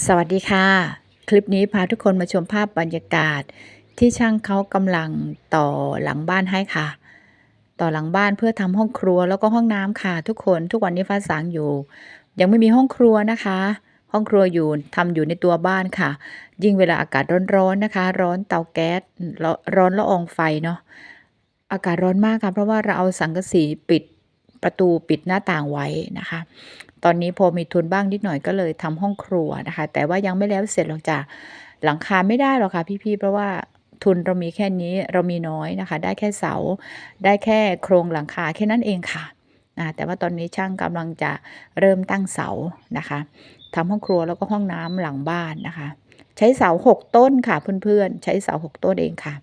สวัสดีค่ะ คลิปนี้พาทุกคนมาชมภาพบรรยากาศ ที่ช่างเขากำลังต่อหลังบ้านให้ค่ะ ต่อหลังบ้านเพื่อทำห้องครัวแล้วก็ห้องน้ำค่ะ ทุกคนทุกวันนี้ฟ้าสางอยู่ ยังไม่มีห้องครัวนะคะ ห้องครัวอยู่ทำอยู่ในตัวบ้านค่ะ ยิ่งเวลาอากาศร้อนๆนะคะ ร้อนเตาแก๊สร้อนร้อนละอองไฟเนาะอากาศร้อนมากค่ะเพราะว่าเราเอาสังกะสีปิด ประตูปิดหน้าต่างไว้นะคะ ตอนนี้พอมีทุนบ้างนิดหน่อยก็เลยทำห้องครัวนะคะ แต่ว่ายังไม่แล้วเสร็จหรอกจ้ะหลังคาไม่ได้หรอกค่ะพี่ๆเพราะว่าทุนเรามีแค่นี้เรามีน้อยนะคะ ได้แค่เสา ได้แค่โครงหลังคาแค่นั้นเองค่ะนะแต่ว่าตอนนี้ช่างกำลังจะเริ่มตั้งเสานะคะทำห้องครัวแล้วก็ห้องน้ำหลังบ้านนะคะ ใช้เสาหกต้นค่ะเพื่อนๆ ใช้เสาหกต้นเองค่ะ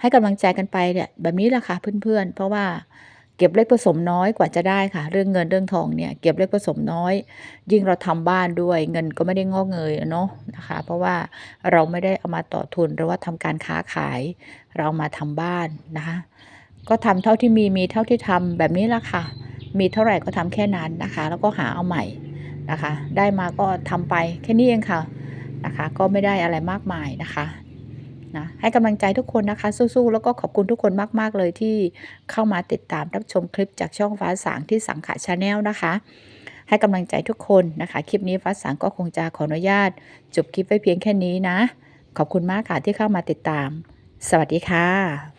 ให้กำลังใจกันไปเนี่ยแบบนี้แหละค่ะเพื่อนๆ เพราะว่า เก็บเล็กผสมน้อยกว่าจะได้ค่ะ เรื่องเงินเรื่องทองเนี่ยเก็บเล็กผสมน้อย ยิ่งเราทำบ้านด้วย เงินก็ไม่ได้งอกเงยเนาะนะคะ เพราะว่าเราไม่ได้เอามาต่อทุนหรือว่าทำการค้าขาย เรามาทำบ้านนะคะ ก็ทำเท่าที่มีมีเท่าที่ทำแบบนี้ละค่ะ มีเท่าไหร่ก็ทำแค่นั้นนะคะ แล้วก็หาเอาใหม่นะคะ ได้มาก็ทำไปแค่นี้เองค่ะนะคะ ก็ไม่ได้อะไรมากมายนะคะ นะให้กำลังใจทุกคนนะคะ สู้ๆแล้วก็ขอบคุณทุกคนมาก ๆ เลยที่เข้ามาติดตามรับชมคลิปจากช่องฟ้าสางที่สังขะชาแนลนะคะให้กำลังใจทุกคนนะคะ คลิปนี้ฟ้าสางก็คงจะขออนุญาต จบคลิปไว้เพียงแค่นี้นะ ขอบคุณมากค่ะที่เข้ามาติดตาม สวัสดีค่ะ